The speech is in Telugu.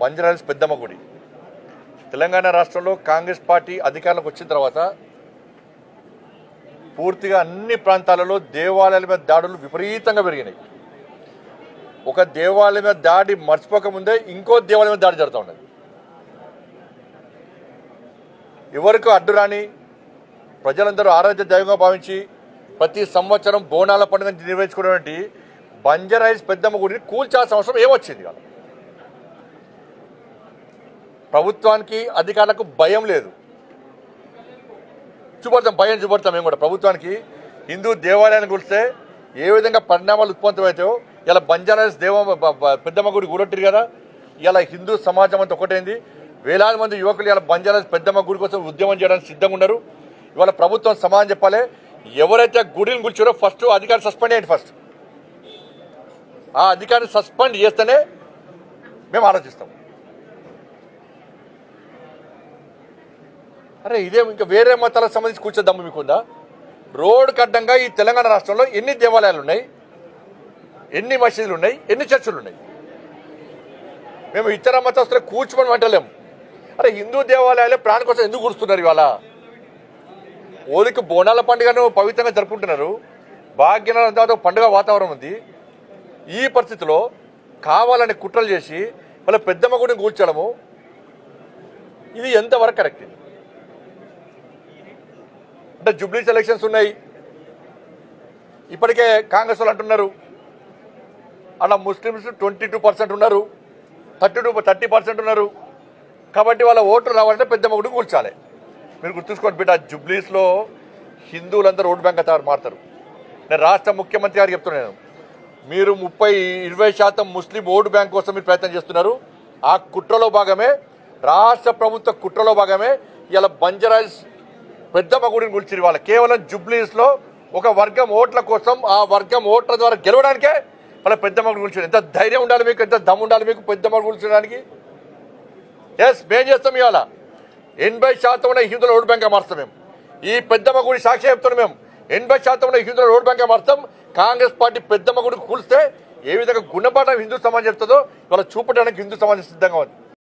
బంజరాయిల్స్ పెద్దమ్మ గుడి తెలంగాణ రాష్ట్రంలో కాంగ్రెస్ పార్టీ అధికారంలోకి వచ్చిన తర్వాత పూర్తిగా అన్ని ప్రాంతాలలో దేవాలయాల మీద దాడులు విపరీతంగా పెరిగినాయి. ఒక దేవాలయం మీద దాడి మర్చిపోకముందే ఇంకో దేవాలయం మీద దాడి జరుగుతూ ఉన్నది. ఎవరికి అడ్డు రాని ప్రజలందరూ ఆరాధ్య దైవంగా భావించి ప్రతి సంవత్సరం బోనాల పండుగ నిర్వహించుకున్నటువంటి బంజరాయిల్స్ పెద్దమ్మ గుడిని కూల్చాల్సిన అవసరం ఏమొచ్చింది కదా ప్రభుత్వానికి అధికారులకు భయం లేదు. చూపడతాం భయం చూపడతాం మేము కూడా. ప్రభుత్వానికి హిందూ దేవాలయాన్ని గురిస్తే ఏ విధంగా పరిణామాలు ఉత్పన్నమవుతాయో ఇలా బంజారాస్ దేవ పెద్దమ్మ గుడి గురొట్టిరు కదా ఇలా హిందూ సమాజం అంతా ఒకటైంది. వేలాది మంది యువకులు ఇలా బంజారాస్ పెద్దమ్మ గుడి కోసం ఉద్యమం చేయడానికి సిద్ధంగా ఉన్నారు. ఇవాళ ప్రభుత్వం సమాధానం చెప్పాలి. ఎవరైతే గుడిని కూర్చారో ఫస్ట్ అధికారి సస్పెండ్ చేయండి ఫస్ట్. ఆ అధికారిని సస్పెండ్ చేస్తేనే మేము ఆలోచిస్తాం. అరే ఇదే ఇంకా వేరే మతాలకు సంబంధించి కూర్చో దమ్ము మీకుందా? రోడ్ అడ్డంగా ఈ తెలంగాణ రాష్ట్రంలో ఎన్ని దేవాలయాలు ఉన్నాయి ఎన్ని మసీదులు ఉన్నాయి ఎన్ని చర్చిలు ఉన్నాయి మేము ఇతర మతస్తులు కూర్చోమని అంటలేము అరే హిందూ దేవాలయాలే ప్రాణ కోసం ఎందుకు కూర్చున్నారు ఇవాళ? ఓలికి బోనాల పండుగను పవిత్రంగా జరుపుకుంటున్నారు. భాగ్యనగరం తర్వాత పండుగ వాతావరణం ఉంది. ఈ పరిస్థితిలో కావాలని కుట్రలు చేసి వాళ్ళ పెద్దమ్మ గుడిని కూర్చోడము ఇది ఎంతవరకు కరెక్ట్? ఇది అంటే జూబ్లీస్ ఎలక్షన్స్ ఉన్నాయి. ఇప్పటికే కాంగ్రెస్ వాళ్ళు అంటున్నారు. అలా ముస్లిమ్స్ ట్వంటీ టూ పర్సెంట్ ఉన్నారు. థర్టీ టూ థర్టీ పర్సెంట్ ఉన్నారు. కాబట్టి వాళ్ళ ఓట్లు రావాలంటే పెద్ద మొగుడు కూర్చాలి మీరు గుర్తుంచుకోండి బిడ్డ జుబ్లీస్లో హిందువులందరూ ఓటు బ్యాంక్ తారు మారుతారు. నేను రాష్ట్ర ముఖ్యమంత్రి గారు చెప్తున్నాను మీరు ముప్పై ఇరవై శాతం ముస్లిం ఓటు బ్యాంక్ కోసం మీరు ప్రయత్నం చేస్తున్నారు. ఆ కుట్రలో భాగమే రాష్ట్ర ప్రభుత్వ కుట్రలో భాగమే ఇలా బంజరాజ్ పెద్దమ్మ గుడిని గురించి వాళ్ళు. కేవలం జుబ్లీస్లో ఒక వర్గం ఓట్ల కోసం ఆ వర్గం ఓట్ల ద్వారా గెలవడానికే వాళ్ళ పెద్దమ్మ గుడి ఎంత ధైర్యం ఉండాలి మీకు ఎంత దమ్ ఉండాలి మీకు పెద్దమ్మ గురించడానికి ఎస్ మేం చేస్తాం ఇవాళ. ఎనభై శాతం ఉన్న హిందువుల ఓటు బ్యాంక్గా మారుస్తాం మేము. ఈ పెద్దమ్మ గుడి సాక్షి చెప్తున్నాం మేము. ఎనభై శాతం ఉన్న హిందువుల ఓటు బ్యాంక్గా మారుస్తాం. కాంగ్రెస్ పార్టీ పెద్దమ్మ గుడి కూలిస్తే ఏ విధంగా గుణపాఠం హిందూ సమాజం చెప్తుందో ఇవాళ చూపడానికి హిందూ సమాజం సిద్ధంగా ఉంది.